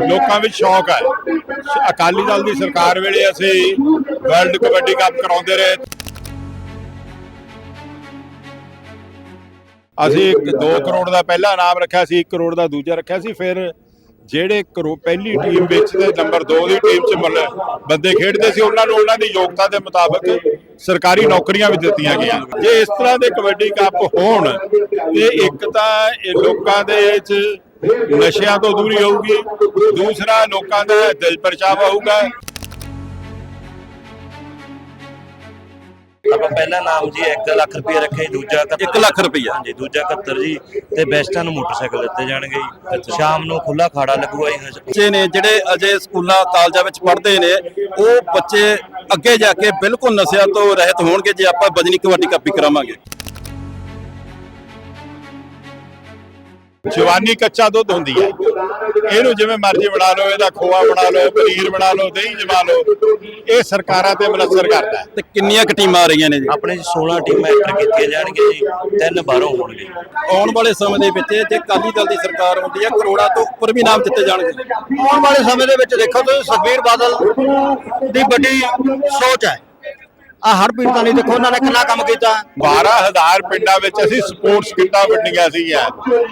ਲੋਕਾਂ ਵਿੱਚ ਸ਼ੌਕ ਹੈ। ਅਕਾਲੀ ਦਲ ਦੀ ਸਰਕਾਰ ਵੇਲੇ ਅਸੀਂ ਵਰਲਡ ਕਬੱਡੀ ਕੱਪ ਕਰਾਉਂਦੇ ਰਹੇ। ਅਸੀਂ 2 ਕਰੋੜ ਦਾ ਪਹਿਲਾ ਇਨਾਮ ਰੱਖਿਆ ਸੀ 1 ਕਰੋੜ ਦਾ ਦੂਜਾ ਰੱਖਿਆ ਸੀ, ਫਿਰ ਜਿਹੜੇ ਕਰੋ, ਪਹਿਲੀ ਟੀਮ ਵਿੱਚ ਤੇ ਨੰਬਰ 2 ਦੀ ਟੀਮ 'ਚ ਮਤਲਬ ਬੰਦੇ ਖੇਡਦੇ ਸੀ, ਉਹਨਾਂ ਨੂੰ ਉਹਨਾਂ ਦੀ ਯੋਗਤਾ ਦੇ ਮੁਤਾਬਕ ਸਰਕਾਰੀ ਨੌਕਰੀਆਂ ਵੀ ਦਿੱਤੀਆਂ ਗਈਆਂ। ਜੇ ਇਸ ਤਰ੍ਹਾਂ ਦੇ ਕਬੱਡੀ ਕੱਪ ਹੋਣ ਤੇ ਇੱਕ ਤਾਂ ਲੋਕਾਂ ਦੇ ਵਿੱਚ ਨਸ਼ਿਆਂ ਤੋਂ ਦੂਰੀ ਹੋਊਗੀ ਦੂਸਰਾ ਲੋਕਾਂ ਦਾ ਦਿਲ ਪਰਚਾਵਾ ਹੋਊਗਾ। ਆਪਾਂ ਪਹਿਲਾ ਨਾਮ ਜੀ 1 ਲੱਖ ਰੁਪਏ ਰੱਖੇ ਜੀ, ਦੂਜਾ 1 ਲੱਖ ਰੁਪਈਆ। ਹਾਂਜੀ ਦੂਜਾ 71 ਜੀ ਤੇ ਬੈਸਟਾਂ ਨੂੰ ਮੋਟਰਸਾਈਕਲ ਦਿੱਤੇ ਜਾਣਗੇ ਜੀ। ਸ਼ਾਮ ਨੂੰ ਖੁੱਲਾ ਖਾੜਾ ਲੱਗੂਗਾ ਜੀ। ਬੱਚੇ ਨੇ ਜਿਹੜੇ ਅਜੇ ਸਕੂਲਾਂ ਕਾਲਜਾਂ ਵਿੱਚ ਪੜ੍ਹਦੇ ਨੇ ਉਹ ਬੱਚੇ ਅੱਗੇ ਜਾ ਕੇ ਬਿਲਕੁਲ ਨਸ਼ਿਆਂ ਤੋਂ ਰਹਿਤ ਹੋਣਗੇ ਜੇ ਆਪਾਂ ਬਜਨੀ ਕਬੱਡੀ ਕੱਪੀ ਕਰਾਵਾਂਗੇ। ਜਵਾਨੀ ਕੱਚਾ ਦੁੱਧ ਹੁੰਦੀ ਹੈ। ਇਹਨੂੰ ਜਿਵੇਂ ਮਰਜ਼ੀ ਬਣਾ ਲਓ ਇਹਦਾ ਖੋਆ ਬਣਾ ਲਓ ਪਨੀਰ ਬਣਾ ਲਓ ਦਹੀਂ ਜਮਾ ਲਓ ਇਹ ਸਰਕਾਰਾਂ ਤੇ ਮਨਸਰ ਕਰਦਾ ਤੇ ਕਿੰਨੀਆਂ ਕੁ ਟੀਮਾਂ ਆ ਰਹੀਆਂ ਨੇ ਜੀ? ਆਪਣੇ 'ਚ 16 ਟੀਮਾਂ ਐਂਟਰ ਕੀਤੀਆਂ ਜਾਣਗੀਆਂ ਜੀ ਤਿੰਨ ਬਾਹਰੋਂ ਹੋਣਗੇ। ਆਉਣ ਵਾਲੇ ਸਮੇਂ ਦੇ ਵਿੱਚ ਜੇ ਅਕਾਲੀ ਦਲ ਦੀ ਸਰਕਾਰ ਹੁੰਦੀ ਹੈ ਕਰੋੜਾਂ ਤੋਂ ਉੱਪਰ ਵੀ ਨਾਮ ਦਿੱਤੇ ਜਾਣਗੇ। ਆਉਣ ਵਾਲੇ ਸਮੇਂ ਦੇ ਵਿੱਚ ਦੇਖੋ ਤੁਸੀਂ ਸੁਖਬੀਰ ਬਾਦਲ ਦੀ ਵੱਡੀ ਸੋਚ ਹੈ। ਆ ਹਰ ਪੀੜਤਾਂ ਲਈ ਦੇਖੋ ਉਹਨਾਂ ਨੇ ਕਿੰਨਾ ਕੰਮ ਕੀਤਾ। 12000 ਪਿੰਡਾਂ ਵਿੱਚ ਅਸੀਂ ਸਪੋਰਟਸ ਕਿੱਟਾਂ ਵੰਡੀਆਂ ਸੀਗੀਆਂ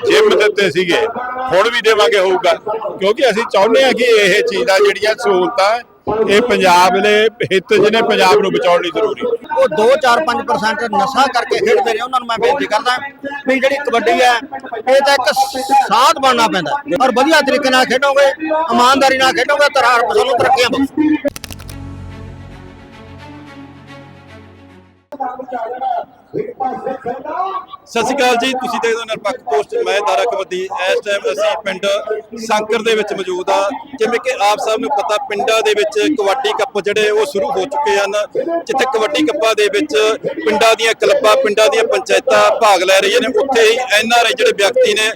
ਜਿਮ ਦਿੱਤੇ ਸੀਗੇ। ਹੁਣ ਵੀ ਦੇਵਾਂਗੇ ਹੋਊਗਾ। ਕਿਉਂਕਿ ਅਸੀਂ ਚਾਹੁੰਦੇ ਹਾਂ ਕਿ ਇਹ ਚੀਜ਼ਾਂ ਜਿਹੜੀਆਂ ਸਹੂਲਤਾਂ ਇਹ ਪੰਜਾਬ ਦੇ ਹਿੱਤ ਜਿਹਨੇ ਪੰਜਾਬ ਨੂੰ ਬਚਾਉਣ ਲਈ ਜ਼ਰੂਰੀ ਉਹ 2-4-5% ਨਸ਼ਾ ਕਰਕੇ ਖੇਡਦੇ ਨੇ ਉਹਨਾਂ ਨੂੰ ਮੈਂ ਬੇਨਤੀ ਕਰਦਾ ਵੀ ਜਿਹੜੀ ਕਬੱਡੀ ਹੈ ਇਹ ਤਾਂ ਇੱਕ ਸਾਧ ਬਣਨਾ ਪੈਂਦਾ ਔਰ ਵਧੀਆ ਤਰੀਕੇ ਨਾਲ ਖੇਡੋਗੇ ਇਮਾਨਦਾਰੀ ਨਾਲ ਖੇਡੋਗੇ ਤਾਂ ਹਰ ਤਰੱਕੀਆਂ ਬਖਸ਼ੂ İstanbul Çağrı'na ਸਤਿ ਸ਼੍ਰੀ ਅਕਾਲ ਜੀ, ਤੁਸੀਂ ਦੇਖਦੇ ਹੋ ਨਿਰਪੱਖ ਪੋਸਟ। ਮੈਂ ਦਾਰਾ ਕਬੱਡੀ ਇਸ ਟਾਈਮ ਅਸੀਂ ਪਿੰਡ ਸੰਕਰ ਦੇ ਵਿੱਚ ਮੌਜੂਦ ਆ ਜਿਵੇਂ ਕਿ ਆਪ ਸਭ ਨੂੰ ਪਤਾ, ਪਿੰਡਾਂ ਦੇ ਵਿੱਚ ਕਬੱਡੀ ਕੱਪ ਜਿਹੜੇ ਉਹ ਸ਼ੁਰੂ ਹੋ ਚੁੱਕੇ ਹਨ। ਜਿੱਥੇ ਕਬੱਡੀ ਕੱਪਾਂ ਦੇ ਵਿੱਚ ਪਿੰਡਾਂ ਦੀਆਂ ਕਲੱਬਾਂ, ਪਿੰਡਾਂ ਦੀਆਂ ਪੰਚਾਇਤਾਂ ਭਾਗ ਲੈ ਰਹੀਆਂ ਨੇ। ਉੱਥੇ ਹੀ ਐਨਆਰਆਈ ਜਿਹੜੇ ਵਿਅਕਤੀ ਨੇ,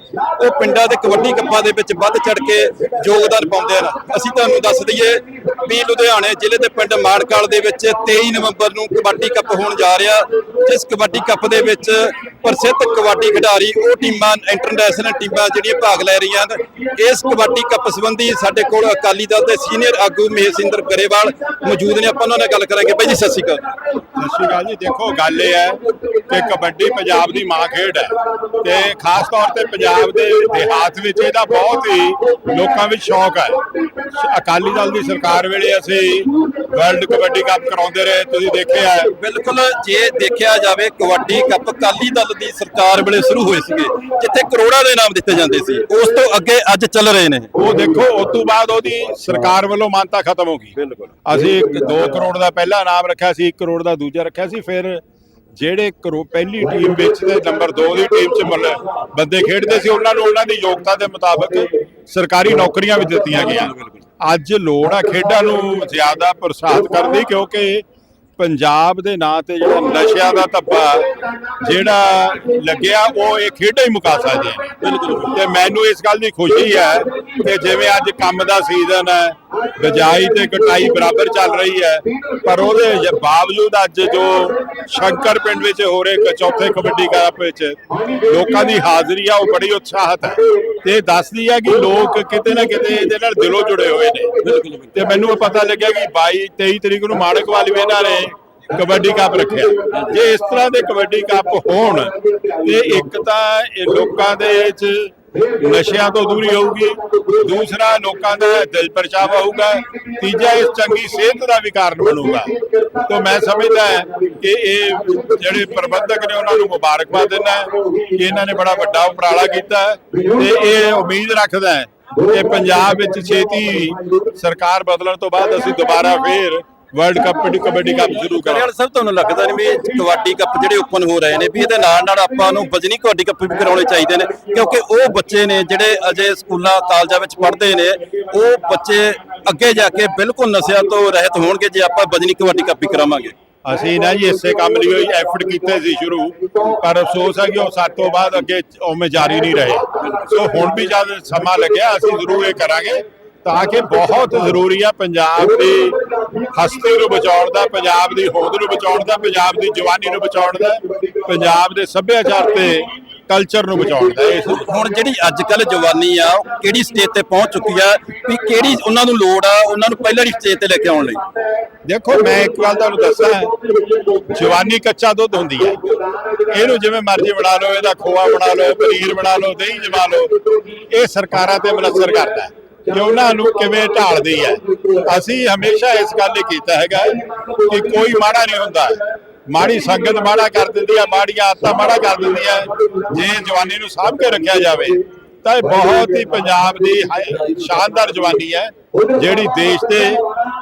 ਉਹ ਪਿੰਡਾਂ ਦੇ ਕਬੱਡੀ ਕੱਪਾਂ ਦੇ ਵਿੱਚ ਵੱਧ ਚੜ ਕੇ ਯੋਗਦਾਨ ਪਾਉਂਦੇ ਹਨ। ਅਸੀਂ ਤੁਹਾਨੂੰ ਦੱਸ ਦਈਏ ਵੀ ਲੁਧਿਆਣੇ ਜ਼ਿਲ੍ਹੇ ਦੇ ਪਿੰਡ ਮਾੜਕਾਲ ਦੇ ਵਿੱਚ 23 ਨਵੰਬਰ ਨੂੰ ਕਬੱਡੀ ਕੱਪ ਹੋਣ ਜਾ ਰਿਹਾ। ਜਿਸ ਕਬੱਡੀ ਕੱਪ ਦੇ ਵਿੱਚ ਪ੍ਰਸਿੱਧ ਕਬੱਡੀ ਖਿਡਾਰੀ, ਉਹ ਟੀਮਾਂ ਇੰਟਰਨੈਸ਼ਨਲ ਟੀਮਾਂ ਜਿਹੜੀਆਂ ਭਾਗ ਲੈ ਰਹੀਆਂ ਹਨ। ਇਸ ਕਬੱਡੀ ਕੱਪ ਸੰਬੰਧੀ ਸਾਡੇ ਕੋਲ ਅਕਾਲੀ ਦਲ ਦੇ ਸੀਨੀਅਰ ਆਗੂ ਮਹੇਸ਼ਿੰਦਰ ਗਰੇਵਾਲ ਮੌਜੂਦ ਨੇ। ਆਪਾਂ ਉਹਨਾਂ ਨਾਲ ਗੱਲ ਕਰਾਂਗੇ। ਬਾਈ ਜੀ, ਸਤਿ ਸ਼੍ਰੀ ਅਕਾਲ। ਸਤਿ ਸ਼੍ਰੀ ਅਕਾਲ ਜੀ। ਦੇਖੋ, ਗੱਲ ਇਹ ਹੈ ਕਿ ਕਬੱਡੀ ਪੰਜਾਬ ਦੀ ਮਾਂ ਖੇਡ ਹੈ ਤੇ ਖਾਸ ਤੌਰ ਤੇ ਪੰਜਾਬ ਦੇ ਦੇਹਾਤ ਵਿੱਚ ਇਹਦਾ ਬਹੁਤ ਹੀ ਲੋਕਾਂ ਵਿੱਚ ਸ਼ੌਕ ਹੈ। ਅਕਾਲੀ ਦਲ ਦੀ ਸਰਕਾਰ ਵੇਲੇ ਅਸੀਂ ਵਰਲਡ ਕਬੱਡੀ ਕੱਪ ਕਰਾਉਂਦੇ ਰਹੇ ਤੁਸੀਂ ਦੇਖਿਆ ਹੈ। ਬਿਲਕੁਲ ਜੇ ਦੇਖਿਆ ਜਾਵੇ ਕਬੱਡੀ ਕੱਪ ਅਕਾਲੀ ਦਲ ਦੀ ਸਰਕਾਰ ਵੇਲੇ ਸ਼ੁਰੂ ਹੋਏ ਸੀਗੇ ਜਿੱਥੇ ਕਰੋੜਾਂ ਦੇ ਇਨਾਮ ਦਿੱਤੇ ਜਾਂਦੇ ਸੀ ਉਸ ਤੋਂ ਅੱਗੇ ਅੱਜ ਚੱਲ ਰਹੇ ਨੇ। ਉਹ ਦੇਖੋ ਉਸ ਤੋਂ ਬਾਅਦ ਉਹਦੀ ਸਰਕਾਰ ਵੱਲੋਂ ਮਾਨਤਾ ਖਤਮ ਹੋ ਗਈ। ਬਿਲਕੁਲ। ਅਸੀਂ 2 ਕਰੋੜ ਦਾ ਪਹਿਲਾ ਇਨਾਮ ਰੱਖਿਆ ਸੀ 1 ਕਰੋੜ ਦਾ ਦੂਜਾ ਰੱਖਿਆ ਸੀ ਫਿਰ ਜਿਹੜੇ ਕਰੋ ਪਹਿਲੀ ਟੀਮ ਵਿੱਚ ਤੇ ਨੰਬਰ 2 ਦੀ ਟੀਮ 'ਚ ਬੰਦੇ ਖੇਡਦੇ ਸੀ ਉਹਨਾਂ ਨੂੰ ਉਹਨਾਂ ਦੀ ਯੋਗਤਾ ਦੇ ਮੁਤਾਬਕ ਸਰਕਾਰੀ ਨੌਕਰੀਆਂ ਵੀ ਦਿੱਤੀਆਂ ਗਈਆਂ। ਅੱਜ ਲੋੜ ਆ ਖੇਡਾਂ ਨੂੰ ਜ਼ਿਆਦਾ ਪ੍ਰੋਤਸਾਹਿਤ ਕਰਨ ਦੀ, ਕਿਉਂਕਿ ਪੰਜਾਬ ਦੇ ਨਾਂ ਤੇ ਜਿਹੜਾ ਨਸ਼ਿਆਂ ਦਾ ਧੱਬਾ ਜਿਹੜਾ ਲੱਗਿਆ, ਉਹ ਇਹ ਖੇਡਾਂ ਹੀ ਮੁਕਾ ਸਕਦੇ ਨੇ। ਬਿਲਕੁਲ ਤੇ ਮੈਨੂੰ ਇਸ ਗੱਲ ਦੀ ਖੁਸ਼ੀ ਹੈ ਕਿ ਜਿਵੇਂ ਅੱਜ ਕੰਮ ਦਾ ਸੀਜ਼ਨ ਹੈ ਬਿਜਾਈ ਤੇ ਕਟਾਈ ਬਰਾਬਰ ਚੱਲ ਰਹੀ ਹੈ। ਪਰ ਉਹਦੇ ਬਾਵਜੂਦ ਅੱਜ ਜੋ ਸ਼ੰਕਰ ਪਿੰਡ ਵਿੱਚ ਹੋ ਰਹੇ ਚੌਥੇ ਕਬੱਡੀ ਕੱਪ ਵਿੱਚ ਲੋਕਾਂ ਦੀ ਹਾਜ਼ਰੀ ਆ, ਉਹ ਬੜੀ ਉਤਸ਼ਾਹਤ ਹੈ। ਤੇ ਦੱਸਦੀ ਹੈ ਕਿ ਲੋਕ ਕਿਤੇ ਨਾ ਕਿਤੇ ਇਹਦੇ ਨਾਲ ਦਿਲੋਂ ਜੁੜੇ ਹੋਏ ਨੇ। ਤੇ ਮੈਨੂੰ ਪਤਾ ਲੱਗਿਆ ਕਿ 22 23 ਤਰੀਕ ਨੂੰ ਮਾਣਕ ਵਾਲੀ ਵੀ ਇਹਨਾਂ ਨੇ ਕਬੱਡੀ ਕੱਪ ਰੱਖਿਆ। ਜੇ ਇਸ ਤਰ੍ਹਾਂ ਦੇ ਕਬੱਡੀ ਕੱਪ ਹੋਣ ਤੇ ਇੱਕ ਤਾਂ ਲੋਕਾਂ ਦੇ ਵਿੱਚ ਨਸ਼ਿਆਂ ਤੋਂ ਦੂਰੀ ਹੋਊਗੀ ਦੂਸਰਾ ਲੋਕਾਂ ਦਾ ਦਿਲ ਪਰਚਾਵਾ ਹੋਊਗਾ। ਤੀਜਾ, ਇਸ ਚੰਗੀ ਸਿਹਤ ਦਾ ਵੀ ਕਾਰਨ ਬਣੂਗਾ। ਤਾਂ ਮੈਂ ਸਮਝਦਾ ਕਿ ਇਹ ਜਿਹੜੇ ਪ੍ਰਬੰਧਕ ਨੇ ਉਹਨਾਂ ਨੂੰ ਮੁਬਾਰਕਬਾਦ ਦਿੰਦਾ ਕਿ ਇਹਨਾਂ ਨੇ ਬੜਾ ਵੱਡਾ ਉਪਰਾਲਾ ਕੀਤਾ ਤੇ ਇਹ ਉਮੀਦ ਰੱਖਦਾ ਹੈ ਕਿ ਪੰਜਾਬ ਵਿੱਚ ਛੇਤੀ ਸਰਕਾਰ ਬਦਲਣ ਤੋਂ ਬਾਅਦ ਅਸੀਂ ਦੁਬਾਰਾ ਫੇਰ ਵਰਲਡ ਕੱਪ ਕਬੱਡੀ ਕੱਪ ਸ਼ੁਰੂ ਕਰਾਂਗੇ। ਕਰਿਆਲ ਸਾਹਿਬ ਤੁਹਾਨੂੰ ਲੱਗਦਾ ਨਹੀਂ ਵੀ ਕਬੱਡੀ ਕੱਪ ਜਿਹੜੇ ਓਪਨ ਹੋ ਰਹੇ ਨੇ ਵੀ ਇਹਦੇ ਨਾਲ ਨਾਲ ਆਪਾਂ ਨੂੰ ਵਜਨੀ ਕਬੱਡੀ ਕੱਪ ਵੀ ਕਰਾਉਣੇ ਚਾਹੀਦੇ ਨੇ ਕਿਉਂਕਿ ਉਹ ਬੱਚੇ ਨੇ ਜਿਹੜੇ ਅਜੇ ਸਕੂਲਾਂ ਕਾਲਜਾਂ ਵਿੱਚ ਪੜ੍ਹਦੇ ਨੇ ਉਹ ਬੱਚੇ ਅੱਗੇ ਜਾ ਕੇ ਬਿਲਕੁਲ ਨਸ਼ਿਆਂ ਤੋਂ ਰਹਿਤ ਹੋਣਗੇ ਜੇ ਆਪਾਂ ਵਜਨੀ ਕਬੱਡੀ ਕੱਪ ਵੀ ਕਰਾਵਾਂਗੇ। ਅਸੀਂ ਨਾ ਜੀ ਇਸੇ ਕੰਮ ਲਈ ਹੋਈ ਐਫਰਟ ਕੀਤੇ ਸੀ ਸ਼ੁਰੂ ਪਰ ਅਫਸੋਸ ਹੈ ਕਿ ਉਹ ਸਾਡੇ ਤੋਂ ਬਾਅਦ ਅੱਗੇ ਉਵੇਂ ਜਾਰੀ ਨਹੀਂ ਰਹੇ। ਸੋ ਹੁਣ ਵੀ ਜਦ ਸਮਾਂ ਲੱਗਿਆ ਅਸੀਂ ਜ਼ਰੂਰ ਇਹ ਕਰਾਂਗੇ। ਤਾਂ ਕਿ ਬਹੁਤ ਜ਼ਰੂਰੀ ਆ ਪੰਜਾਬ ਦੀ ਹਸਤੀ ਨੂੰ ਬਚਾਉਣ ਦਾ ਪੰਜਾਬ ਦੀ ਹੋਂਦ ਨੂੰ ਬਚਾਉਣ ਦਾ ਪੰਜਾਬ ਦੀ ਜਵਾਨੀ ਨੂੰ ਬਚਾਉਣ ਦਾ ਪੰਜਾਬ ਦੇ ਸੱਭਿਆਚਾਰ ਤੇ ਕਲਚਰ ਨੂੰ ਬਚਾਉਣ ਦਾ। ਇਸ ਹੁਣ ਜਿਹੜੀ ਅੱਜ ਕੱਲ ਜਵਾਨੀ ਆ ਉਹ ਕਿਹੜੀ ਸਟੇਜ ਤੇ ਪਹੁੰਚ ਚੁੱਕੀ ਆ ਵੀ ਕਿਹੜੀ ਉਹਨਾਂ ਨੂੰ ਲੋੜ ਆ ਉਹਨਾਂ ਨੂੰ ਪਹਿਲਾਂ ਦੀ ਸਟੇਜ ਤੇ ਲੈ ਕੇ ਆਉਣ ਲਈ? ਦੇਖੋ ਮੈਂ ਇੱਕ ਗੱਲ ਤੁਹਾਨੂੰ ਦੱਸਾਂ ਜਵਾਨੀ ਕੱਚਾ ਦੁੱਧ ਹੁੰਦੀ ਹੈ ਇਹਨੂੰ ਜਿਵੇਂ ਮਰਜ਼ੀ ਬਣਾ ਲਓ ਇਹਦਾ ਖੋਆ ਬਣਾ ਲਓ ਪਨੀਰ ਬਣਾ ਲਓ ਦਹੀਂ ਜਮਾ ਲਓ ਇਹ ਸਰਕਾਰਾਂ ਤੇ ਮਨਸਰ ਕਰਦਾ। ਹੈ ਕਿ ਉਹਨਾਂ ਨੂੰ ਕਿਵੇਂ ਢਾਲਦੀ ਹੈ। ਅਸੀਂ ਹਮੇਸ਼ਾ ਇਸ ਗੱਲ ਲਈ ਕੀਤਾ ਹੈਗਾ ਕਿ ਕੋਈ ਮਾੜਾ ਨਹੀਂ ਹੁੰਦਾ। ਮਾੜੀ ਸੰਗਤ ਮਾੜਾ ਕਰ ਦਿੰਦੀ ਹੈ ਮਾੜੀਆਂ ਆਦਤਾਂ ਮਾੜਾ ਕਰ ਦਿੰਦੀਆਂ ਜੇ ਜਵਾਨੀ ਨੂੰ ਸਾਂਭ ਕੇ ਰੱਖਿਆ ਜਾਵੇ ਤਾਂ ਇਹ ਬਹੁਤ ਹੀ ਪੰਜਾਬ ਦੀ ਸ਼ਾਨਦਾਰ ਜਵਾਨੀ ਹੈ ਜਿਹੜੀ ਦੇਸ਼ ਦੇ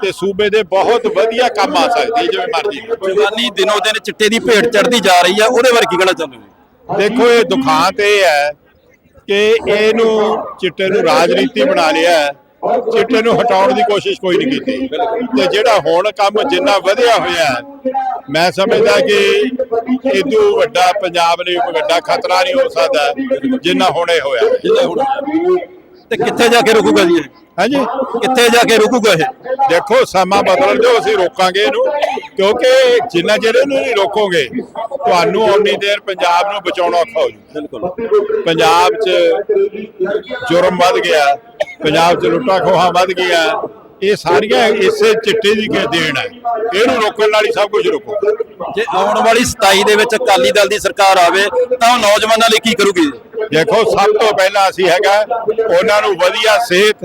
ਤੇ ਸੂਬੇ ਦੇ ਬਹੁਤ ਵਧੀਆ ਕੰਮ ਆ ਸਕਦੀ ਹੈ ਜਿਵੇਂ ਮਰਜ਼ੀ। ਜਵਾਨੀ ਦਿਨੋ ਦਿਨ ਚਿੱਟੇ ਦੀ ਭੇਟ ਚੜਦੀ ਜਾ ਰਹੀ ਆ ਉਹਦੇ ਬਾਰੇ ਕੀ ਕਹਿਣਾ ਚਾਹੁੰਦੇ ਹੋ? ਦੇਖੋ ਇਹ ਦੁਖਾਂਤ ਇਹ ਹੈ ਕਿ ਇਹਨੂੰ ਚਿੱਟੇ ਨੂੰ ਰਾਜਨੀਤੀ ਬਣਾ ਲਿਆ ਹੈ। ਚਿੱਟੇ ਨੂੰ ਹਟਾਉਣ ਦੀ ਕੋਸ਼ਿਸ਼ ਕੋਈ ਨਹੀਂ ਕੀਤੀ। ਤੇ ਜਿਹੜਾ ਹੁਣ ਕੰਮ ਜਿੰਨਾ ਵਧਿਆ ਹੋਇਆ ਮੈਂ ਸਮਝਦਾ ਕਿ ਇਦੋਂ ਵੱਡਾ ਪੰਜਾਬ ਲਈ ਵੱਡਾ ਖਤਰਾ ਨਹੀਂ ਹੋ ਸਕਦਾ ਜਿੰਨਾ ਹੁਣੇ ਹੋਇਆ। ਹੁਣ ਤੇ ਕਿੱਥੇ ਜਾ ਕੇ ਰੁਕੂਗਾ ਜੀ ਹਾਂਜੀ। ਕਿੱਥੇ ਜਾ ਕੇ ਰੁਕੂਗਾ ਇਹ? ਦੇਖੋ ਸਮਾਂ ਬਦਲਣ ਦਿਓ ਅਸੀਂ ਰੋਕਾਂਗੇ ਇਹਨੂੰ। ਕਿਉਂਕਿ ਜਿੰਨਾ ਚਿਰ ਇਹਨੂੰ ਨਹੀਂ ਰੋਕੋਗੇ ਤੁਹਾਨੂੰ ਓਨੀ ਦੇਰ ਪੰਜਾਬ ਨੂੰ ਬਚਾਉਣਾ ਔਖਾ ਹੋ ਜਾਊਗਾ ਬਿਲਕੁਲ। ਪੰਜਾਬ 'ਚ ਜੁਰਮ ਵੱਧ ਗਿਆ ਪੰਜਾਬ 'ਚ ਲੁੱਟਾਂ ਖੋਹਾਂ ਵੱਧ ਗਿਆ ਇਹ ਸਾਰੀਆਂ ਇਸੇ ਚਿੱਟੇ ਦੀ ਕੇ ਦੇਣ ਹੈ। ਇਹਨੂੰ ਰੋਕਣ ਹੀ ਸਭ ਕੁਝ ਰੁਕੂਗਾ ਜੇ ਆਉਣ ਵਾਲੀ 27 ਦੇ ਵਿੱਚ ਅਕਾਲੀ ਦਲ ਦੀ ਸਰਕਾਰ ਆਵੇ ਤਾਂ ਉਹ ਨੌਜਵਾਨਾਂ ਲਈ ਕੀ ਕਰੂਗੀ? ਦੇਖੋ ਸਭ ਤੋਂ ਪਹਿਲਾਂ ਅਸੀਂ ਹੈਗਾ ਉਹਨਾਂ ਨੂੰ ਵਧੀਆ ਸਿਹਤ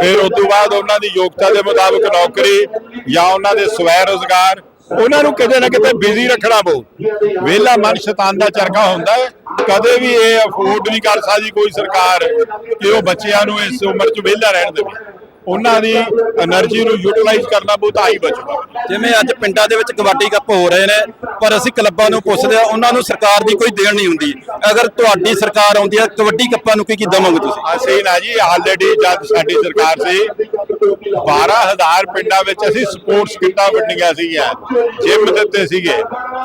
ਫਿਰ ਉਸ ਤੋਂ ਬਾਅਦ ਉਹਨਾਂ ਦੀ ਯੋਗਤਾ ਦੇ ਮੁਤਾਬਕ ਨੌਕਰੀ ਜਾਂ ਉਹਨਾਂ ਦੇ ਸਵੈ ਰੋਜ਼ਗਾਰ, ਉਹਨਾਂ ਨੂੰ ਕਿਤੇ ਨਾ ਕਿਤੇ ਬਿਜ਼ੀ ਰੱਖਣਾ ਪਊ। ਵਿਹਲਾ ਮਨ ਸ਼ੈਤਾਨ ਦਾ ਚਰਖਾ ਹੁੰਦਾ ਹੈ। ਕਦੇ ਵੀ ਇਹ ਅਫੋਰਡ ਨਹੀਂ ਕਰ ਸਕਦੀ ਕੋਈ ਸਰਕਾਰ ਕਿ ਉਹ ਬੱਚਿਆਂ ਨੂੰ ਇਸ ਉਮਰ 'ਚ ਵਿਹਲਾ ਰਹਿਣ ਦੇਵੇ। ਉਹਨਾਂ ਦੀ એનર્ਜੀ ਨੂੰ ਯੂਟਿਲਾਈਜ਼ ਕਰਨਾ ਬਹੁਤ ਆਈ ਬਚੂਗਾ ਜਿਵੇਂ ਅੱਜ ਪਿੰਡਾਂ ਦੇ ਵਿੱਚ ਕਬੱਡੀ ਕੱਪ ਹੋ ਰਹੇ ਨੇ ਪਰ ਅਸੀਂ ਕਲੱਬਾਂ ਨੂੰ ਪੁੱਛਦੇ ਆ ਉਹਨਾਂ ਨੂੰ ਸਰਕਾਰ ਦੀ ਕੋਈ ਦੇਣ ਨਹੀਂ ਹੁੰਦੀ। ਅਗਰ ਤੁਹਾਡੀ ਸਰਕਾਰ ਆਉਂਦੀ ਹੈ ਕਬੱਡੀ ਕੱਪਾਂ ਨੂੰ ਕੀ ਕੀ ਦਵੋਗੇ ਤੁਸੀਂ? ਅਸੀਂ ਨਾ ਜੀ ਆਲਰੇਡੀ ਜਦ ਸਾਡੀ ਸਰਕਾਰ ਸੀ 12000 ਪਿੰਡਾਂ ਵਿੱਚ ਅਸੀਂ ਸਪੋਰਟਸ ਕਿੱਟਾਂ ਵੰਡੀਆਂ ਸੀਗੀਆਂ ਜਿਮ ਦਿੱਤੇ ਸੀਗੇ।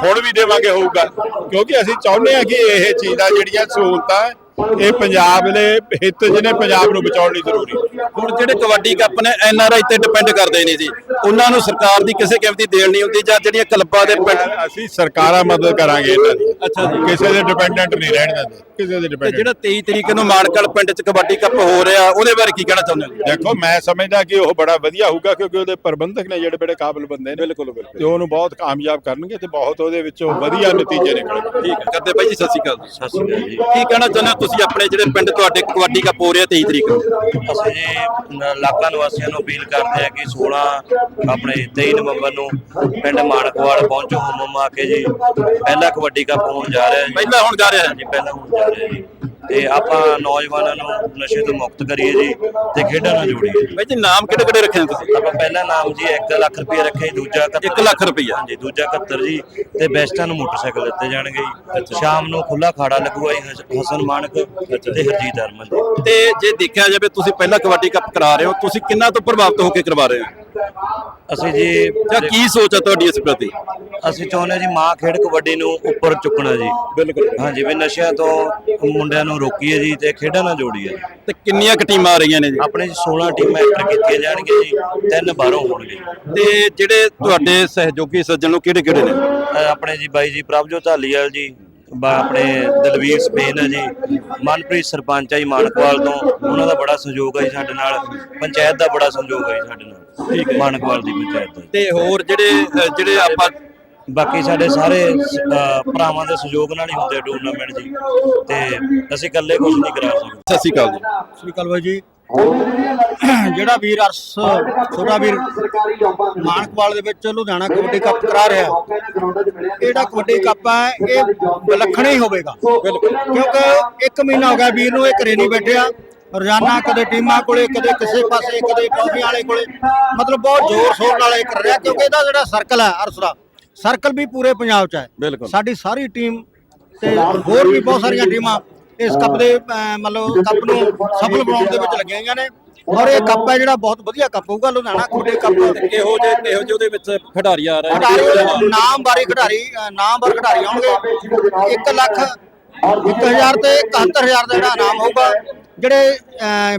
ਹੁਣ ਵੀ ਦੇਵਾਂਗੇ ਹੋਊਗਾ ਕਿਉਂਕਿ ਅਸੀਂ ਚਾਹੁੰਦੇ ਆ ਕਿ ਇਹ ਚੀਜ਼ਾਂ ਜਿਹੜੀਆਂ ਸਹੂਲਤਾਂ ਇਹ ਪੰਜਾਬ ਦੇ ਹਿੱਤ ਜਿਹਨੇ ਪੰਜਾਬ ਨੂੰ ਬਚਾਉਣ ਲਈ ਜ਼ਰੂਰੀ। ਹੁਣ ਜਿਹੜੇ ਕਬੱਡੀ ਕੱਪ ਨੇ ਐਨ ਆਰ ਆਈ ਤੇ ਡਿਪੈਂਡ ਕਰਦੇ ਨੇ ਜੀ ਉਹਨਾਂ ਨੂੰ ਸਰਕਾਰ ਦੀ ਕਿਸੇ ਕਿਸਮ ਦੀ ਦੇਣ ਨਹੀਂ ਹੁੰਦੀ ਜਾਂ ਜਿਹੜੀਆਂ ਕਲੱਬਾਂ ਦੇ ਪਿੰਡ ਅਸੀਂ ਸਰਕਾਰਾਂ ਮਦਦ ਕਰਾਂਗੇ ਇਹਨਾਂ ਦੀ। ਅੱਛਾ ਜੀ। ਕਿਸੇ ਦੇ ਡਿਪੈਂਡੈਂਟ ਨਹੀਂ ਰਹਿਣ ਦਿੰਦੇ। ਕਿਸੇ ਦੇ ਡਿਪੈਂਡੈਂਟ ਜਿਹੜਾ 23 ਤਰੀਕ ਨੂੰ ਮਾਨਕਲ ਪਿੰਡ 'ਚ ਕਬੱਡੀ ਕੱਪ ਹੋ ਰਿਹਾ ਉਹਦੇ ਬਾਰੇ ਕੀ ਕਹਿਣਾ ਚਾਹੁੰਦੇ ਹੋ? ਦੇਖੋ ਮੈਂ ਸਮਝਦਾ ਕਿ ਉਹ ਬੜਾ ਵਧੀਆ ਹੋਊਗਾ ਕਿਉਂਕਿ ਉਹਦੇ ਪ੍ਰਬੰਧਕ ਨੇ ਜਿਹੜੇ ਬੜੇ ਕਾਬਿਲ ਬੰਦੇ ਨੇ। ਬਿਲਕੁਲ ਬਿਲਕੁਲ। ਤੇ ਉਹਨੂੰ ਬਹੁਤ ਕਾਮਯਾਬ ਕਰਨਗੇ ਤੇ ਬਹੁਤ ਉਹਦੇ ਵਿੱਚੋਂ ਵਧੀਆ ਨਤੀਜੇ ਨਿਕਲਣਗੇ। ਠੀਕ ਹੈ। ਕਰਦੇ ਬਾਈ ਜੀ ਸਤਿ ਸ਼੍ਰੀ ਅਕਾਲ ਜੀ। ਸਤਿ ਸ਼੍ਰੀ ਅਕਾਲ ਜੀ। ਕੀ ਕਹਿਣਾ ਚਾਹੁੰਦੇ ਹੋ ਤੁਸੀਂ ਆਪਣੇ ਜਿਹੜੇ ਪਿੰਡ ਤੁਹਾਡੇ ਕਬੱਡੀ ਕੱਪ ਹੋ ਰਿਹਾ 23 ਤਰੀਕ ਨੂੰ? ਅਸੀਂ ਜੀ ਨਿਵਾਸੀਆਂ ਨੂੰ ਅਪੀਲ ਕਰਦੇ ਆ ਕਿ 16 ਆਪਣੇ 23 ਨਵੰਬਰ ਨੂੰ ਪਿੰਡ ਮਾਨਕਵਾਲ ਪਹੁੰਚੋ ਹੁਮਮ ਆ ਕੇ ਜੀ। ਪਹਿਲਾ ਕਬੱਡੀ ਕੱਪ ਹੋਣ ਜਾ ਰਿਹਾ ਜੀ। ਪਹਿਲਾਂ ਹੁਣ ਜਾ ਰਿਹਾ। ਹੈ ਹਾਂਜੀ ਪਹਿਲਾਂ ਹੋਣ ਜਾ ਰਿਹਾ ਜੀ। ਤੇ ਆਪਾਂ ਨੌਜਵਾਨਾਂ ਨੂੰ ਨਸ਼ੇ ਤੋਂ ਮੁਕਤ ਕਰੀਏ ਜੀ ਤੇ ਖੇਡਾਂ ਨਾਲ ਜੋੜੀਏ ਜੀ। ਬਾਈ ਜੀ ਨਾਮ ਕਿਹੜੇ ਕਿਹੜੇ ਰੱਖੇ ਨੇ ਤੁਸੀਂ? ਆਪਾਂ ਪਹਿਲਾ ਨਾਮ ਜੀ 1 ਲੱਖ ਰੁਪਏ ਰੱਖੇ ਜੀ, ਦੂਜਾ 71 ਇੱਕ ਲੱਖ ਰੁਪਈਆ। ਹਾਂਜੀ ਦੂਜਾ 71 ਜੀ ਤੇ ਬੈਸਟਾਂ ਨੂੰ ਮੋਟਰਸਾਈਕਲ ਦਿੱਤੇ ਜਾਣਗੇ ਜੀ। ਸ਼ਾਮ ਨੂੰ ਖੁੱਲਾ ਖਾੜਾ ਲੱਗੂਗਾ ਜੀ ਹਸ- ਹਸਨ ਮਾਨਕ ਤੇ ਹਰਜੀਤ ਹਰਮਨ ਜੀ। ਤੇ ਜੇ ਦੇਖਿਆ ਜਾਵੇ ਤੁਸੀਂ ਪਹਿਲਾਂ ਕਬੱਡੀ ਕੱਪ ਕਰਾ ਰਹੇ ਹੋ ਤੁਸੀਂ ਕਿੰਨਾ ਤੋਂ ਪ੍ਰਭਾਵਿਤ ਹੋ ਕੇ ਕਰਵਾ ਰਹੇ ਹੋ? ਅਸੀਂ ਜੀ ਜਾਂ ਕੀ ਸੋਚ ਹੈ ਤੁਹਾਡੀ ਇਸ ਪ੍ਰਤੀ? ਅਸੀਂ ਚਾਹੁੰਦੇ ਜੀ ਮਾਂ ਖੇਡ ਕਬੱਡੀ ਨੂੰ ਉੱਪਰ ਚੁੱਕਣਾ ਜੀ। ਬਿਲਕੁਲ। ਹਾਂਜੀ ਵੀ ਨਸ਼ਿਆਂ ਤੋਂ ਮੁੰਡਿਆਂ ਨੂੰ ਰੋਕੀਏ ਜੀ ਤੇ ਖੇਡਾਂ ਨਾਲ ਜੋੜੀਏ। ਤੇ ਕਿੰਨੀਆਂ ਕੁ ਟੀਮਾਂ ਆ ਰਹੀਆਂ ਨੇ ਜੀ? ਆਪਣੇ ਜੀ 16 ਟੀਮਾਂ ਐਂਟਰ ਕੀਤੀਆਂ ਜਾਣਗੀਆਂ ਜੀ ਤਿੰਨ ਬਾਹਰੋਂ ਹੋਣਗੇ ਤੇ ਜਿਹੜੇ ਤੁਹਾਡੇ ਸਹਿਯੋਗੀ ਸੱਜਣ ਨੂੰ ਕਿਹੜੇ ਕਿਹੜੇ ਨੇ ਆਪਣੇ ਜੀ ਬਾਈ ਜੀ ਪ੍ਰਭਜੋਤ ਧਾਲੀਵਾਲ ਜੀ ਬਾ ਆਪਣੇ ਦਲਵੀਰ ਸਪੇਨ ਹੈ ਜੀ ਮਨਪ੍ਰੀਤ ਸਰਪੰਚ ਹੈ ਜੀ ਮਾਨਕਵਾਲ ਤੋਂ। ਉਹਨਾਂ ਦਾ ਬੜਾ ਸਹਿਯੋਗ ਹੈ ਜੀ ਸਾਡੇ ਨਾਲ ਪੰਚਾਇਤ ਦਾ ਬੜਾ ਸਹਿਯੋਗ ਹੈ ਜੀ ਸਾਡੇ ਨਾਲ ਠੀਕ ਹੈ। ਮਾਨਕਵਾਲ ਦੀ ਪੰਚਾਇਤ ਦਾ। ਤੇ ਹੋਰ ਜਿਹੜੇ ਅ, ਜਿਹੜੇ ਆਪਾਂ ਬਾਕੀ ਸਾਡੇ ਸਾਰੇ ਭਰਾਵਾਂ ਦੇ ਸਹਿਯੋਗ ਨਾਲ ਹੀ ਹੁੰਦੇ ਟੂਰਨਾਮੈਂਟ ਜੀ। ਤੇ ਅਸੀਂ ਇਕੱਲੇ ਕੁਝ ਨਹੀਂ ਕਰਾ ਸਕਦੇ। ਸਤਿ ਸ਼੍ਰੀ ਅਕਾਲ ਜੀ। ਸ੍ਰੀ ਅਕਾਲ ਬਾਈ ਜੀ। ਜਿਹੜਾ ਵੀਰ ਅਰਸ ਛੋਟਾ ਵੀਰ ਮਾਨਕਵਾਲ ਦੇ ਵਿੱਚ ਲੁਧਿਆਣਾ ਕਬੱਡੀ ਕੱਪ ਕਰਾ ਰਿਹਾ ਇਹ ਜਿਹੜਾ ਕਬੱਡੀ ਕੱਪ ਹੈ ਇਹ ਵਿਲੱਖਣ ਹੀ ਹੋਵੇਗਾ। ਕਿਉਂਕਿ ਇੱਕ ਮਹੀਨਾ ਹੋ ਗਿਆ ਵੀਰ ਨੂੰ ਇਹ ਘਰੇ ਨਹੀਂ ਬੈਠਿਆ। ਰੋਜ਼ਾਨਾ ਕਦੇ ਟੀਮਾਂ ਕੋਲੇ ਕਦੇ ਕਿਸੇ ਪਾਸੇ ਕਦੇ ਟਰੋਫੀਆਂ ਵਾਲੇ ਕੋਲੇ। ਮਤਲਬ ਬਹੁਤ ਜ਼ੋਰ ਸ਼ੋਰ ਨਾਲ ਇਹ ਕਰ ਰਿਹਾ ਕਿਉਂਕਿ ਇਹਦਾ ਜਿਹੜਾ ਸਰਕਲ ਹੈ ਅਰਸ ਦਾ ਸਰਕਲ ਵੀ ਪੂਰੇ ਪੰਜਾਬ 'ਚ ਹੈ। ਸਾਡੀ ਸਾਰੀ ਟੀਮ ਤੇ ਹੋਰ ਵੀ ਬਹੁਤ ਸਾਰੀਆਂ ਟੀਮਾਂ ਇਸ ਕੱਪ ਦੇ ਮਤਲਬ ਕੱਪ ਨੂੰ ਸਫਲ ਬਣਾਉਣ ਦੇ ਵਿੱਚ ਲੱਗੀਆਂ ਹੋਈਆਂ ਨੇ। ਔਰ ਇਹ ਕੱਪ ਹੈ ਜਿਹੜਾ ਬਹੁਤ ਵਧੀਆ ਕੱਪ ਹੋਊਗਾ ਲੁਧਿਆਣਾ ਕਬੱਡੀ ਕੱਪ। ਕਿਹੋ ਜਿਹੇ ਕਿਹੋ ਜਿਹੇ ਉਹਦੇ ਵਿੱਚ ਖਿਡਾਰੀ ਆ ਰਹੇ ਖਿਡਾਰੀ ਨਾਮ ਬਾਰੇ ਖਿਡਾਰੀ ਅਹ, ਨਾਮ ਬਾਰੇ ਖਿਡਾਰੀ ਆਉਣਗੇ। 1 ਲੱਖ 1000 ਤੇ 71000 ਦਾ ਜਿਹੜਾ ਇਨਾਮ ਹੋਊਗਾ ਜਿਹੜੇ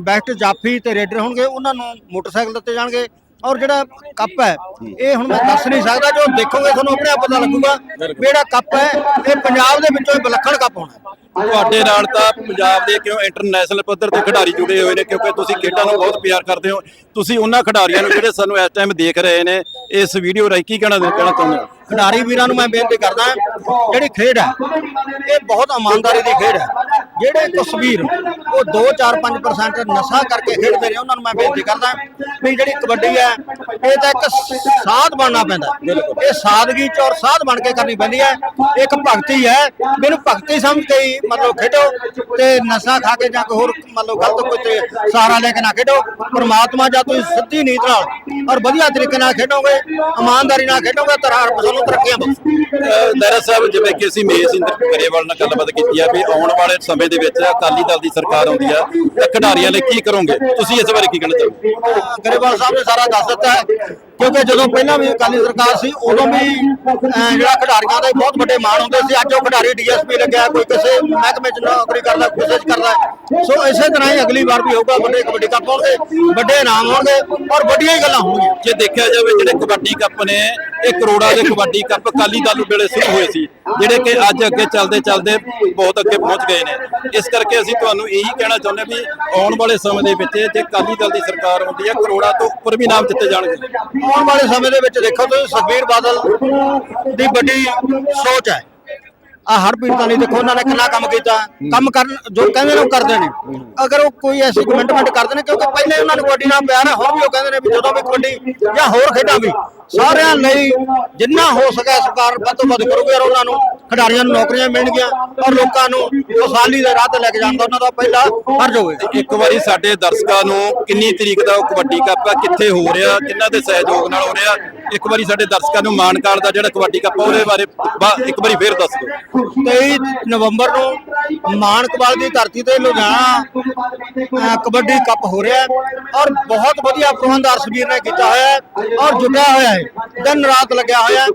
ਬੈਸਟ ਜਾਫੀ ਤੇ ਰੇਡਰ ਹੋਣਗੇ ਉਹਨਾਂ ਨੂੰ ਮੋਟਰਸਾਈਕਲ ਦਿੱਤੇ ਜਾਣਗੇ। ਔਰ ਜਿਹੜਾ ਕੱਪ ਹੈ ਇਹ ਹੁਣ ਮੈਂ ਦੱਸ ਨਹੀਂ ਸਕਦਾ ਜੋ ਦੇਖੋਗੇ ਤੁਹਾਨੂੰ ਆਪਣੇ ਆਪ ਪਤਾ ਲੱਗੂਗਾ ਜਿਹੜਾ ਕੱਪ ਹੈ ਇਹ ਪੰਜਾਬ ਦੇ ਵਿੱਚੋਂ ਵਿਲੱਖਣ ਕੱਪ ਹੋਣਾ। ਤੁਹਾਡੇ ਨਾਲ ਤਾਂ ਪੰਜਾਬ ਦੇ ਕਿਉਂ ਇੰਟਰਨੈਸ਼ਨਲ ਪੱਧਰ ਤੇ ਖਿਡਾਰੀ ਜੁੜੇ ਹੋਏ ਨੇ ਕਿਉਂਕਿ ਤੁਸੀਂ ਖੇਡਾਂ ਨੂੰ ਬਹੁਤ ਪਿਆਰ ਕਰਦੇ ਹੋ। ਤੁਸੀਂ ਉਹਨਾਂ ਖਿਡਾਰੀਆਂ ਨੂੰ ਜਿਹੜੇ ਸਾਨੂੰ ਇਸ ਟਾਈਮ ਦੇਖ ਰਹੇ ਨੇ ਇਸ ਵੀਡੀਓ ਰਾਹੀਂ ਕੀ ਕਹਿਣਾ ਕਹਿਣਾ ਚਾਹੁੰਦੇ ਹੋ? ਖਿਡਾਰੀ ਵੀਰਾਂ ਨੂੰ ਮੈਂ ਬੇਨਤੀ ਕਰਦਾ ਜਿਹੜੀ ਖੇਡ ਹੈ, ਇਹ ਬਹੁਤ ਇਮਾਨਦਾਰੀ ਦੀ ਖੇਡ ਹੈ। ਜਿਹੜੇ ਕਸਵੀਰ ਉਹ 2 4 5% ਨਸ਼ਾ ਕਰਕੇ ਖੇਡਦੇ ਨੇ, ਉਹਨਾਂ ਨੂੰ ਮੈਂ ਬੇਨਤੀ ਕਰਦਾ ਵੀ ਜਿਹੜੀ ਕਬੱਡੀ ਹੈ, ਇਹ ਤਾਂ ਇੱਕ ਸਾਧ ਬਣਨਾ ਪੈਂਦਾ ਇਹ ਸਾਦਗੀ ਚ ਔਰ ਸਾਧ ਬਣ ਕੇ ਕਰਨੀ ਪੈਂਦੀ ਹੈ। ਇੱਕ ਭਗਤੀ ਹੈ, ਮੈਨੂੰ ਭਗਤੀ ਸਮਝ ਕੇ ਹੀ ਮਤਲਬ ਖੇਡੋ ਤੇ ਨਸ਼ਾ ਖਾ ਕੇ ਜਾਂ ਕੋਈ ਹੋਰ ਮਤਲਬ ਗਲਤ ਕੋਈ ਤੇ ਸਹਾਰਾ ਲੈ ਕੇ ਨਾ ਖੇਡੋ। ਪਰਮਾਤਮਾ ਜਾਂ ਤੁਸੀਂ ਸਿੱਧੀ ਨੀਤ ਨਾਲ ਔਰ ਵਧੀਆ ਤਰੀਕੇ ਨਾਲ ਖੇਡੋਗੇ, ਇਮਾਨਦਾਰੀ ਨਾਲ ਖੇਡੋਗੇ ਤਾਂ ਹਰ ਤੁਹਾਨੂੰ ਤਰੱਕੀਆਂ ਦਾਰਾ ਸਾਹਿਬ, ਜਿਵੇਂ ਕਿ ਅਸੀਂ ਮੇਸ ਇੰਦਰ ਗਰੇਵਾਲ ਨਾਲ ਗੱਲਬਾਤ ਕੀਤੀ ਆ ਵੀ ਆਉਣ ਵਾਲੇ ਸਮੇਂ ਦੇ ਵਿੱਚ ਅਕਾਲੀ ਦਲ ਦੀ ਸਰਕਾਰ ਆਉਂਦੀ ਆ, ਤਾਂ ਖਿਡਾਰੀਆਂ ਲਈ ਕੀ ਕਰੋਗੇ? ਤੁਸੀਂ ਇਸ ਬਾਰੇ ਕੀ ਕਹਿਣਾ ਚਾਹੋਗੇ? ਗਰੇਵਾਲ ਸਾਹਿਬ ਨੇ ਸਾਰਾ ਦੱਸ ਦਿੱਤਾ ਹੈ। ਕਿਉਂਕਿ ਜਦੋਂ ਪਹਿਲਾਂ ਵੀ ਅਕਾਲੀ ਸਰਕਾਰ ਸੀ, ਉਦੋਂ ਵੀ ਜਿਹੜਾ ਖਿਡਾਰੀਆਂ ਦਾ ਬਹੁਤ ਵੱਡੇ ਮਾਣ ਹੁੰਦੇ ਸੀ। ਅੱਜ ਉਹ ਖਿਡਾਰੀ ਡੀਐਸਪੀ ਲੱਗਿਆ, ਕੋਈ ਕਿਸੇ ਮਹਿਕਮੇ 'ਚ ਨੌਕਰੀ ਕਰਦਾ ਕਿਸੇ ਕਰਦਾ। ਸੋ ਇਸੇ ਤਰ੍ਹਾਂ ਹੀ ਅਗਲੀ ਵਾਰ ਵੀ ਹੋਊਗਾ, ਵੱਡੇ ਕਬੱਡੀ ਕੱਪ ਹੋਣਗੇ, ਵੱਡੇ ਇਨਾਮ ਹੋਣਗੇ ਔਰ ਵੱਡੀਆਂ ਹੀ ਗੱਲਾਂ ਹੋਣਗੀਆਂ। ਜੇ ਦੇਖਿਆ ਜਾਵੇ, ਜਿਹੜੇ ਕਬੱਡੀ ਕੱਪ ਨੇ, ਇਹ ਕਰੋੜਾਂ ਦੇ ਕਬੱਡੀ ਕੱਪ ਅਕਾਲੀ ਦਲ ਵੇਲੇ ਸ਼ੁਰੂ ਹੋਏ ਸੀ, ਜਿਹੜੇ ਕਿ ਅੱਜ ਅੱਗੇ ਚੱਲਦੇ ਚੱਲਦੇ ਬਹੁਤ ਅੱਗੇ ਪਹੁੰਚ ਗਏ ਨੇ। ਇਸ ਕਰਕੇ ਅਸੀਂ ਤੁਹਾਨੂੰ ਇਹੀ ਕਹਿਣਾ ਚਾਹੁੰਦੇ ਹਾਂ ਵੀ ਆਉਣ ਵਾਲੇ ਸਮੇਂ ਦੇ ਵਿੱਚ ਜੇ ਅਕਾਲੀ ਦਲ ਦੀ ਸਰਕਾਰ ਆਉਂਦੀ ਹੈ, ਕਰੋੜਾਂ ਤੋਂ ਉੱਪਰ ਵੀ ਨਾਮ ਦਿੱਤੇ ਜਾਣਗੇ। ਆਉਣ ਵਾਲੇ ਸਮੇਂ ਦੇ ਵਿੱਚ ਦੇਖੋ ਤੁਸੀਂ, ਸੁਖਬੀਰ ਬਾਦਲ ਦੀ ਵੱਡੀ ਸੋਚ ਹੈ। ਆ ਹਰ ਪੀੜਤਾਂ ਲਈ ਦੇਖੋ, ਉਹਨਾਂ ਨੇ ਕਿੰਨਾ ਕੰਮ ਕੀਤਾ। ਕੰਮ ਕਰਨ, ਜੋ ਕਹਿੰਦੇ ਨੇ ਉਹ ਕਰਦੇ ਨੇ। ਅਗਰ ਉਹ ਕੋਈ ਐਸੀ ਕਮਿਟਮੈਂਟ ਕਰਦੇ ਨੇ, ਕਿਉਂਕਿ ਪਹਿਲੇ ਉਹਨਾਂ ਨੂੰ ਕਬੱਡੀ ਨਾਲ ਪਿਆਰ ਹੈ, ਹੁਣ ਵੀ ਉਹ ਕਹਿੰਦੇ ਨੇ ਵੀ ਜਦੋਂ ਵੀ ਕਬੱਡੀ ਜਾਂ ਹੋਰ ਖੇਡਾਂ ਵੀ ਸਾਰਿਆਂ ਲਈ ਜਿੰਨਾ ਹੋ ਸਕੇ ਸਰਕਾਰ ਵੱਧ ਤੋਂ ਵੱਧ ਕਰੂਗੀ ਔਰ ਉਹਨਾਂ ਨੂੰ ਖਿਡਾਰੀਆਂ ਨੂੰ ਨੌਕਰੀਆਂ ਮਿਲਣਗੀਆਂ ਔਰ ਲੋਕਾਂ ਨੂੰ ਖੁਸ਼ਹਾਲੀ ਦੇ ਰਾਹ ਤੇ ਲੈ ਕੇ ਜਾਣ ਦਾ ਉਹਨਾਂ ਦਾ ਪਹਿਲਾ ਫਰਜ਼ ਹੋਵੇਗਾ ਇੱਕ ਵਾਰੀ ਸਾਡੇ ਦਰਸ਼ਕਾਂ ਨੂੰ ਕਿੰਨੀ ਤਰੀਕ ਦਾ ਉਹ ਕਬੱਡੀ ਕੱਪ ਆ ਕਿੱਥੇ ਹੋ ਰਿਹਾ ਕਿੰਨਾਂ ਦੇ ਸਹਿਯੋਗ ਨਾਲ ਹੋ ਰਿਹਾ ਇੱਕ ਵਾਰੀ ਸਾਡੇ ਦਰਸ਼ਕਾਂ ਨੂੰ ਮਾਨਕਾਲ ਦਾ ਜਿਹੜਾ ਕਬੱਡੀ ਕੱਪ ਉਹਦੇ ਬਾਰੇ ਇੱਕ ਵਾਰੀ ਫੇਰ ਦੱਸ ਦਿਓ। 23 ਨਵੰਬਰ ਨੂੰ ਮਾਨਕਵਾਲ ਦੀ ਧਰਤੀ ਤੇ ਲੁਧਿਆਣਾ ਕਬੱਡੀ ਕੱਪ ਹੋ ਰਿਹਾ ਔਰ ਬਹੁਤ ਵਧੀਆ ਪ੍ਰਬੰਧ ਅਰਸ਼ਵੀਰ ਨੇ ਕੀਤਾ ਹੋਇਆ ਔਰ ਜੁਟਿਆ ਹੋਇਆ ਹੈ। ਦਿਨ ਰਾਤ ਲੱਗਿਆ ਹੋਇਆ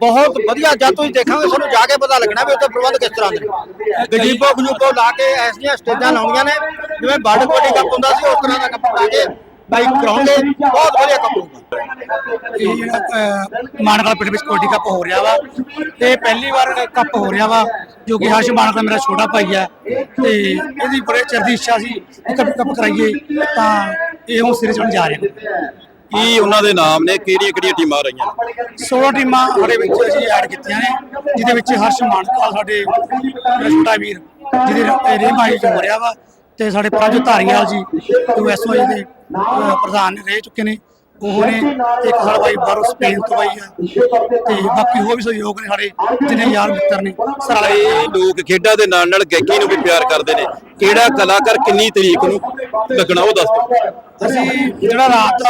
ਬਹੁਤ ਵਧੀਆ ਜਦ ਤੁਸੀਂ ਦੇਖਾਂਗੇ ਤੁਹਾਨੂੰ ਜਾ ਕੇ ਪਤਾ ਲੱਗਣਾ ਵੀ ਉੱਥੇ ਪ੍ਰਬੰਧ ਕਿਸ ਤਰ੍ਹਾਂ ਦੇ ਨੇ। ਗਜੀਬੋ ਗਜੂਬੋ ਲਾ ਕੇ ਐਸੀਆਂ ਸਟੇਜਾਂ ਲਾਉਣੀਆਂ ਨੇ, ਜਿਵੇਂ ਵਰਲਡ ਕਬੱਡੀ ਕੱਪ ਹੁੰਦਾ ਸੀ, ਉਸ ਤਰ੍ਹਾਂ ਦਾ ਕੱਪ ਲਾ ਕੇ ਬਾਈਕ ਕਰਾਉਂਗੇ ਬਹੁਤ ਵਧੀਆ ਕੱਪ ਹੋਊਗਾ। ਇਹ ਜਿਹੜਾ ਮਾਨਕਲ ਪਿੰਡ ਵਿੱਚ ਕਬੱਡੀ ਕੱਪ ਹੋ ਰਿਹਾ ਵਾ, ਤੇ ਪਹਿਲੀ ਵਾਰ ਕੱਪ ਹੋ ਰਿਹਾ ਵਾ, ਜੋ ਕਿ ਹਰਸ਼ ਮਾਨਕਲ ਮੇਰਾ ਛੋਟਾ ਭਾਈ ਹੈ, ਤੇ ਇਹਦੀ ਬੜੇ ਚਿਰ ਦੀ ਇੱਛਾ ਸੀ ਕੱਪ ਕੱਪ ਕਰਾਈਏ, ਤਾਂ ਇਹ ਹੁਣ ਸਿਰੇ ਚੜ੍ਹਨ ਜਾ ਰਹੇ ਕੀ ਉਹਨਾਂ ਦੇ ਨਾਮ ਨੇ? ਕਿਹੜੀਆਂ ਕਿਹੜੀਆਂ ਟੀਮਾਂ ਰਹੀਆਂ 16 ਟੀਮਾਂ ਸਾਡੇ ਵਿੱਚ ਅਸੀਂ ਐਡ ਕੀਤੀਆਂ ਨੇ, ਜਿਹਦੇ ਵਿੱਚ ਹਰਸ਼ ਮਾਨਕਲ ਸਾਡੇ ਛੋਟਾ ਵੀਰ, ਜਿਹਦੇ ਰੇਮਾਈ ਚ ਹੋ ਰਿਹਾ ਵਾ ਤੇ ਸਾਡੇ ਪ੍ਰਜ ਧਾਰੀਵਾਲ ਜੀ, ਜੋ ਐਸਓਏ ਦੇ ਪ੍ਰਧਾਨ ਨੇ, ਰਹਿ ਚੁੱਕੇ ਨੇ। ਉਹ ਨੇ ਤੇ ਭਾਈ ਬਾਹਰੋਂ ਸਪੇਨ ਤੋਂ ਬਾਈ ਆ। ਤੇ ਬਾਕੀ ਹੋਰ ਵੀ ਸਹਿਯੋਗ ਨੇ ਸਾਡੇ ਜਿੰਨੇ ਯਾਰ ਮਿੱਤਰ ਨੇ ਸਾਰਾ ਲੋਕ ਖੇਡਾਂ ਦੇ ਨਾਲ ਨਾਲ ਗਾਇਕੀ ਨੂੰ ਵੀ ਪਿਆਰ ਕਰਦੇ ਨੇ। ਕਿਹੜਾ ਕਲਾਕਾਰ ਕਿੰਨੀ ਤਰੀਕ ਨੂੰ ਲੱਗਣਾ ਉਹ ਦੱਸ ਦਿਓ। ਅਸੀਂ ਜਿਹੜਾ ਰਾਤ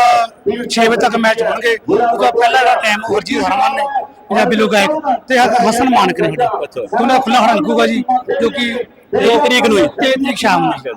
6 ਵਜੇ ਤੱਕ ਮੈਚ ਹੋਣਗੇ ਉਹਦਾ ਪਹਿਲਾ ਜਿਹੜਾ ਟਾਈਮ ਹਰਜੀਤ ਹਰਮਨ ਨੇ ਪੰਜਾਬੀ ਲੋਕ ਗਾਇਕ ਤੇ ਹਸਨ ਮਾਨਕ ਨੇ ਅੱਛਾ। ਉਹਨਾਂ ਖੁੱਲਾ ਲੱਗੂਗਾ ਜੀ ਜੋ ਕਿ 23 ਤਰੀਕ ਨੂੰ ਹੀ। 23 ਤਰੀਕ ਸ਼ਾਮ ਨੂੰ।